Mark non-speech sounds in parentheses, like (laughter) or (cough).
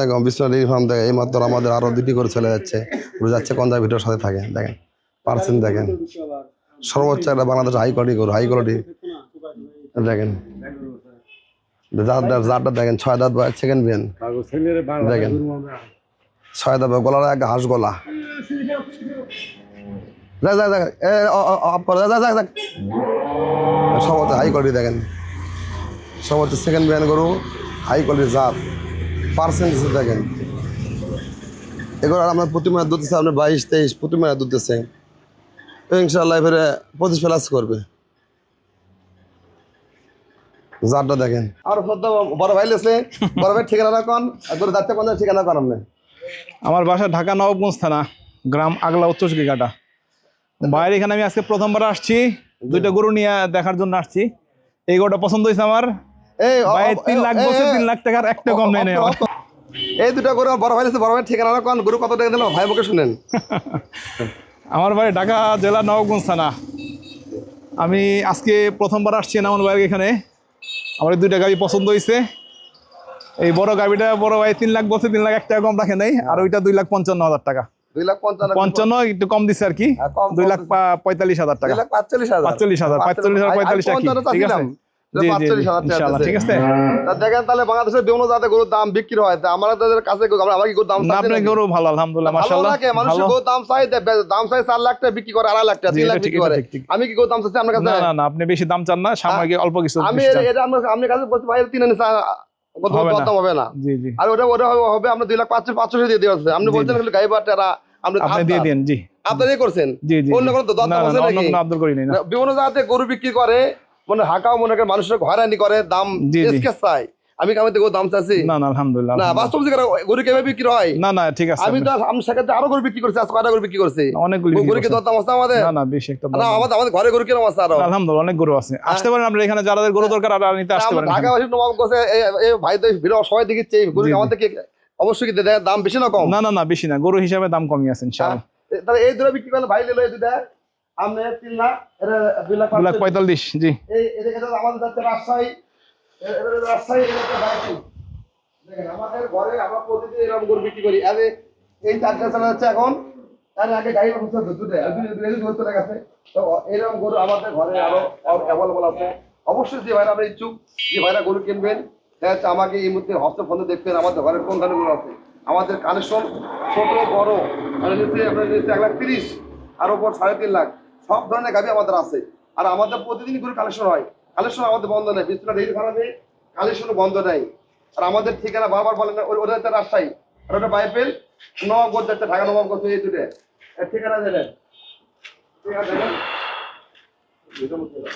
দেখো, Biswanath dairy farm দেখে এই মাত্র আমাদের আরও দুটি করে চলে যাচ্ছে। পুরো যাচ্ছে কঞ্জা ভিডিওর সাথে থাকে, দেখেন। পার্সেন্ট দেখেন। সর্বোচ্চ একটা বাংলাদেশ হাই কোয়ালিটি গরু হাই কোয়ালিটি দেখেন। জাতটা দেখেন, ছয় দাঁত বা সেকেন্ড বিয়ান। দেখেন। ছয় দাঁত গলার এক হাঁস গলা। সর্বোচ্চ হাই কোয়ালিটি দেখেন। সর্বোচ্চ সেকেন্ড বিয়ান গরু হাই কোয়ালিটি জাত। পার্সেন্টেজ দেখেন। আর আমরা প্রতি মাসে দুধ আপনার বাইশ, তেইশ, প্রতি মাসে দুধ দিচ্ছে ইনশাল্লাহ এবারে পঁচিশ প্লাস করবে। জারটা দেখেন। আর বড় ভাই লেসে বড় ভাই ঠিকানা কোন? একবার যাচ্ছে কোন ঠিকানা কোন আপনি? আমার বাসা ঢাকা নবাবগঞ্জ থানা, গ্রাম আগলা উত্তর ঘাটা বাইরে এখানে আমি আজকে প্রথমবার আসছি, দুইটা গরু নিয়ে দেখার জন্য আসছি। এই গরুটা পছন্দ হয়েছে আমার। এই ভাই অ- তিন লাখ বলছে তিন লাখ টাকার একটা কম নেই নেই আমার। এই দুটা গরু বড় ভাই লেসে বড় ভাই ঠিকানা কোন? গরু কত টাকা দিল? ভাই মুখে শুনেন। (laughs) আমার বাড়ি ঢাকা জেলা নবাবগঞ্জ থানা। আমি আজকে প্রথমবার আসছি আমার বাড়ি এখানে। আমার দুইটা গাড়ি পছন্দ হয়েছে এই বড় গাড়িটা বড় ভাই তিন লাখ বলছে তিন লাখ এক টাকা কম রাখে নাই। আর ওইটা দুই লাখ পঞ্চান্ন হাজার টাকা। পঞ্চান্ন একটু কম দিচ্ছে আর কি। হ্যাঁ, দুই লাখ পঁয়তাল্লিশ হাজার টাকা। পাঁচচল্লিশ হাজার। পাঁচচল্লিশ হাজার পাঁচচল্লিশ হাজার পঁয়তাল্লিশ টাকা ঠিক আছে? জি জি জি, পাঁচচল্লিশ হাজার টাকা ইনশাআল্লাহ, দিছে। ঠিক আছে? দেখেন তাহলে বাংলাদেশের বিভিন্ন জাতের গরুর দাম বিক্রি হয়। আমরা তাদের কাছে আমরা কি গরুর দাম না আপনি গরু ভালো আলহামদুলিল্লাহ মাশাআল্লাহ মানুষের গরুর দাম চাই দাম চাই চার লাখ টাকা বিক্রি করে আড়াই লাখ টাকা জি, লাখ বিক্রি করে। ঠিক, ঠিক। আমি কি গরুর দাম চাচ্ছি আপনার কাছে? না না না আপনি বেশি দাম চান না সাময়িক অল্প কিছু আমি এটা আমরা আপনার কাছে বলছি ভাই আনি হবে না। জি জি। আর ওটা ওটা হবে- আমরা দুই লাখ পাঁচশো পাঁচশো দিয়ে দিয়ে আছে। আপনি বলছেন গাই বাটারা আপনি আপনি দিয়ে দিন জি। আপনারই করছেন? জি জি অন্য কোনো দরদাম অন্য করি না। বিভিন্ন জাতে গরু বিক্রি করে মানে হাঁকাও মনে করে মানুষের হয়রানি করে দাম। চাই আমি কামে গরু দাম চাচ্ছি? না না আলহামদুলিল্লাহ না বাস্তব যে গরু কেমন বিক্রি হয়। না না ঠিক আছে আমি তো আমি সেক্ষেত্রে আরও গরু বিক্রি করছি আজ কয়টা গরু বিক্রি করছি? অনেকগুলি গরু কি। দরদাম আছে আমাদের? না না বেশি একটা না আমাদের আমাদের ঘরে গরু কিরম আছে আরও। আলহামদুলিল্লাহ অনেক গরু আছে। আসতে পারেন আপনার এখানে যারা গরু দরকার আর নিতে আসতে পারেন ঢাকা বাসী নবাব গোছে এই ভাই তো ভিড় সবাই দিকে গরু। আমাদের কি অবশ্যই কি দে- দাম বেশি না কম? না না না বেশি না গরু হিসাবে দাম কমই আছে ইনশাআল্লাহ। এ- তাহলে এই দুটো বিক্রি করলে ভাই নিলো এই দুটা আপনি তিন লাখ দুই লাখ লাখ পঁয়তাল্লিশ জি। আমাদের যাচ্ছে রাজশাহী। রাজশাহী দেখেন আমাদের ঘরে আমরা প্রতিদিন এরকম গরু বিক্রি করি। আরে এই চারটা চালা যাচ্ছে এখন। তার আগে গাড়ি তো এরকম গরু আমাদের ঘরে আরও অ্যাভেলেবল আছে। অবশ্যই যে ভাইরা আমরা ইচ্ছুক যে ভাইরা গরু কিনবেন দেখা আমাকে এই মুহূর্তে হস্ত ফোনে দেখবেন আমাদের ঘরের কোন গরু আছে। আমাদের কালেকশন ছোট বড় মানে নিচে আপনার নিচে এক লাখ তিরিশ আর ওপর সাড়ে তিন লাখ। সব ধরনের গাভী আমাদের আছে। আর আমাদের প্রতিদিনই গরু কালেকশন হয়। কালেকশন আমাদের বন্ধ নেই। বিশ্বনাথ ডেইরি ফার্মে কালেকশন বন্ধ নেই। আর আমাদের ঠিকানা বারবার বলেন ওটা হচ্ছে রাজশাহী। আর ওটা বাইপেল নবাবগঞ্জ যাচ্ছে ঢাকা নবাবগঞ্জ এই দুটো। ঠিকানা দেবেন। মুখে দাও।